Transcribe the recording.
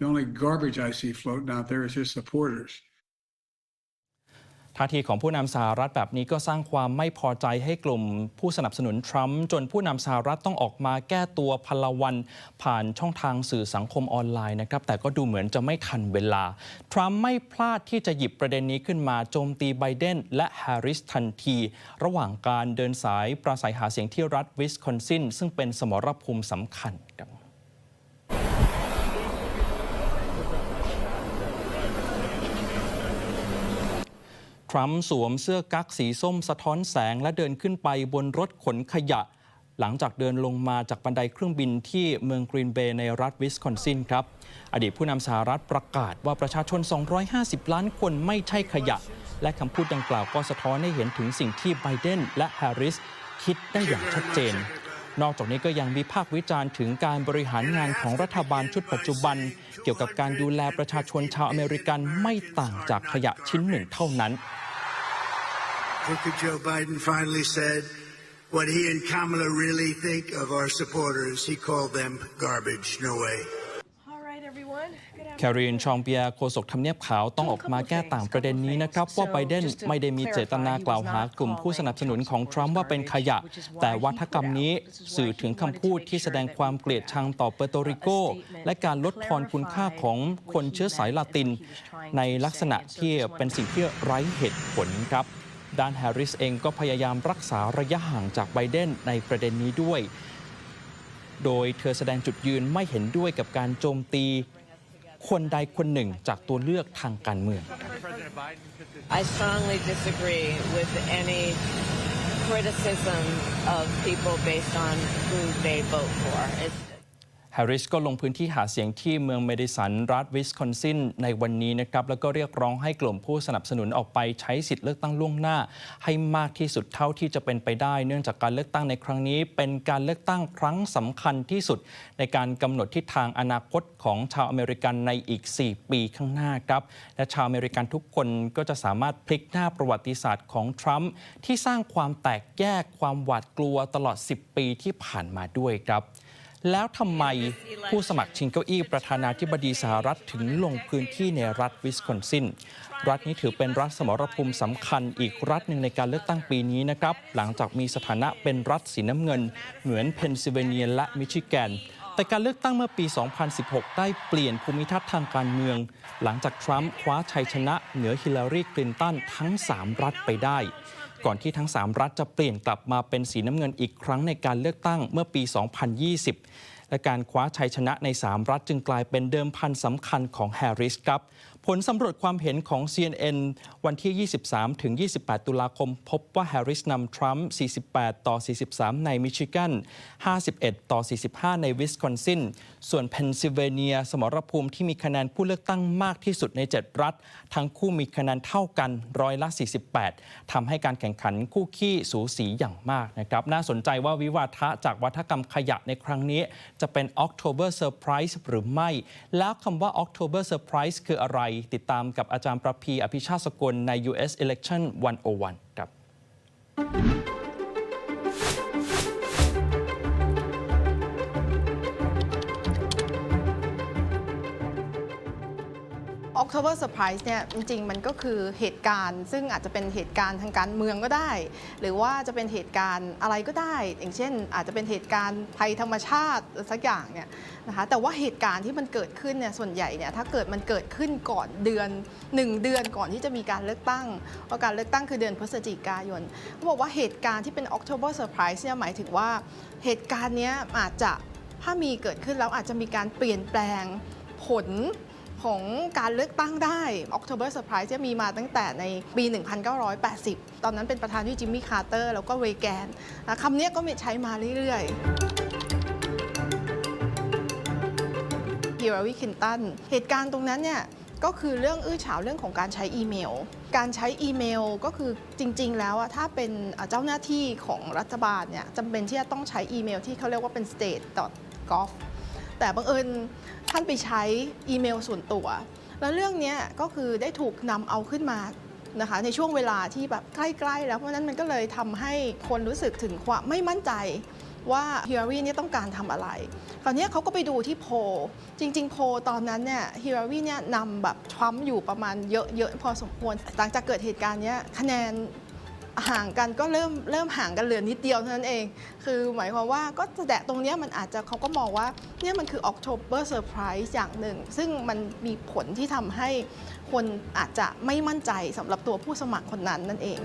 The only garbage I see floating out there is his supporters. ท่าทีของผู้นำสหรัฐแบบนี้ก็สร้างความไม่พอใจให้กลุ่มผู้สนับสนุนทรัมป์จนผู้นำสหรัฐต้องออกมาแก้ตัวพลวัน ผ่านช่องทางสื่อสังคมออนไลน์นะครับ แต่ก็ดูเหมือนจะไม่ทันเวลา ทรัมป์ไม่พลาดที่จะหยิบประเด็นนี้ขึ้นมาโจมตีไบเดนและแฮร์ริสทันที ระหว่างการเดินสายปราศัยหาเสียงที่รัฐวิสคอนซินซึ่งเป็นสมรภูมิสำคัญครับ ทรัมป์สวมเสื้อกั๊กสีส้มสะท้อนแสง และเดินขึ้นไปบนรถขนขยะ หลังจากเดินลงมาจากบันไดเครื่องบินที่เมืองกรีนเบย์ในรัฐวิสคอนซินครับ อดีตผู้นำสหรัฐประกาศว่าประชาชน 250 ล้านคนไม่ใช่ขยะ และคำพูดดังกล่าวก็สะท้อนให้เห็นถึงสิ่งที่ไบเดนและแฮร์ริสคิดได้อย่างชัดเจน นอกจากนี้ก็ยังวิพากษ์วิจารณ์ถึงการบริหารงานของรัฐบาลชุดปัจจุบัน เกี่ยวกับการดูแลประชาชนชาวอเมริกันไม่ต่างจากขยะชิ้นหนึ่งเท่านั้น Crooked Joe Biden finally said what he and Kamala really think of our supporters. He called them garbage. No way. แครีนชองเปียร์โฆษกทำเนียบขาวต้องออกมาแก้ต่างประเด็นนี้นะครับ ว่าไบเดนไม่ได้มีเจตนากล่าวหากลุ่มผู้สนับสนุนของทรัมป์ว่าเป็นขยะ แต่วัฒกรรมนี้สื่อถึงคำพูดที่แสดงความเกลียดชังต่อเปอร์โตริโก และการลดทอนคุณค่าของคนเชื้อสายลาติน ในลักษณะที่เป็นสิ่งที่ไร้เหตุผลครับด้านแฮร์ริสเองก็พยายามรักษาระยะห่างจากไบเดนในประเด็นนี้ด้วย โดยเธอแสดงจุดยืนไม่เห็นด้วยกับการโจมตี คนใดคนหนึ่งจากตัวเลือกทางการเมือง I strongly disagree with any criticism of people based on who they vote for. It's แฮร์ริสก็ลงพื้นที่หาเสียงที่เมืองเมดิสันรัฐวิสคอนซินในวันนี้นะครับแล้วก็เรียกร้องให้กลุ่มผู้สนับสนุนออกไปใช้สิทธิ์เลือกตั้งล่วงหน้า ให้มากที่สุดเท่าที่จะเป็นไปได้ เนื่องจากการเลือกตั้งในครั้งนี้ เป็นการเลือกตั้งครั้งสำคัญที่สุด ในการกำหนดทิศทางอนาคตของชาวอเมริกันในอีก 4 ปีข้างหน้าครับและชาวอเมริกันทุกคนก็จะสามารถพลิกหน้าประวัติศาสตร์ของทรัมป์ที่สร้างความแตกแยกความหวาดกลัวตลอด 10 ปีที่ผ่านมาด้วยครับ แล้วทำไมผู้สมัครชิงเก้าอี้ประธานาธิบดีสหรัฐถึงลงพื้นที่ในรัฐวิสคอนซิน รัฐนี้ถือเป็นรัฐสมรภูมิสำคัญอีกรัฐหนึ่งในการเลือกตั้งปีนี้นะครับ หลังจากมีสถานะเป็นรัฐสีน้ำเงิน เหมือนเพนซิลเวเนียและมิชิแกน แต่การเลือกตั้งเมื่อปี 2016 ได้เปลี่ยนภูมิทัศน์ทางการเมือง หลังจากทรัมป์คว้าชัยชนะเหนือฮิลลารีคลินตันทั้ง 3 รัฐไปได้ ก่อนที่ทั้ง 3 รัฐจะเปลี่ยนกลับมาเป็นสีน้ำเงินอีกครั้งในการเลือกตั้งเมื่อปี 2020 และการคว้าชัยชนะใน 3 รัฐจึงกลายเป็นเดิมพันสำคัญของแฮร์ริสครับผลสำรวจความเห็นของ CNN วันที่ 23 ถึง 28 ตุลาคม พบว่าแฮร์ริสนำทรัมป์ 48 ต่อ 43 ในมิชิแกน 51 ต่อ 45 ในวิสคอนซิน ส่วนเพนซิลเวเนีย สมรภูมิที่มีคะแนนผู้เลือกตั้งมากที่สุดใน 7 รัฐ ทั้งคู่มีคะแนนเท่ากันร้อยละ 48 ทำให้การแข่งขันคู่ขี้สูสีอย่างมากนะครับ น่าสนใจว่าวิวาทะจากวัฒกรรมขยะในครั้งนี้จะเป็น October Surprise หรือไม่ แล้วคำว่า October Surprise คืออะไร ติดตามกับอาจารย์ประพีอภิชาติสกลใน US Election 101 ครับ October Surprise เนี่ยจริงๆ มันก็คือเหตุการณ์ ซึ่งอาจจะเป็นเหตุการณ์ทางการเมืองก็ได้ หรือว่าจะเป็นเหตุการณ์อะไรก็ได้ อย่างเช่น อาจจะเป็นเหตุการณ์ภัยธรรมชาติสักอย่างเนี่ยนะคะแต่ว่าเหตุการณ์ที่มันเกิดขึ้นเนี่ยส่วนใหญ่เนี่ยถ้าเกิดมันเกิดขึ้นก่อนเดือน 1 เดือนก่อนที่จะมีการเลือกตั้งเพราะการเลือกตั้งคือเดือนพฤศจิกายนเขาบอกว่าเหตุการณ์ที่เป็น October Surprise เนี่ยหมายถึงว่าเหตุการณ์นี้อาจจะถ้ามีเกิดขึ้นแล้วอาจจะมีการเปลี่ยนแปลงผล ของการเลือกตั้งได้ October Surprise จะมีมาตั้งแต่ในปี 1980 ตอนนั้นเป็นประธานที่จิมมี่คาร์เตอร์แล้วก็เรแกนนคำนี้ก็มีใช้มาเรื่อยๆฮิลลารีคลินตันเหตุการณ์ตรงนั้นเนี่ยก็คือเรื่องอื้อฉาวเรื่องของการใช้อีเมล การใช้อีเมลก็คือจริง ๆ แล้วอะถ้าเป็นเจ้าหน้าที่ของรัฐบาลเนี่ยจำเป็นที่จะต้องใช้อีเมลที่เขาเรียกว่าเป็น state gov แต่บังเอิญท่านไปใช้อีเมลส่วนตัว แล้วเรื่องนี้ก็คือได้ถูกนำเอาขึ้นมานะคะในช่วงเวลาที่แบบใกล้ ๆ แล้วเพราะฉะนั้นมันก็เลยทำให้คนรู้สึกถึงความไม่มั่นใจว่าฮิลลารีเนี่ยต้องการทำอะไร คราวนี้เขาก็ไปดูที่โพจริง ๆ โพตอนนั้นเนี่ยฮิลลารีเนี่ยนำแบบทรัมป์อยู่ประมาณเยอะๆพอสมควร หลังจากเกิดเหตุการณ์เนี้ยคะแนน ห่างกันก็เริ่มเริ่มห่างกันเหลือนิดเดียวเท่านั้นเอง คือหมายความว่าก็แสดงตรงนี้มันอาจจะเขาก็มองว่าเนี่ยมันคือ October Surprise อย่างหนึ่ง ซึ่งมันมีผลที่ทำให้คนอาจจะไม่มั่นใจสำหรับตัวผู้สมัครคนนั้นนั่นเอง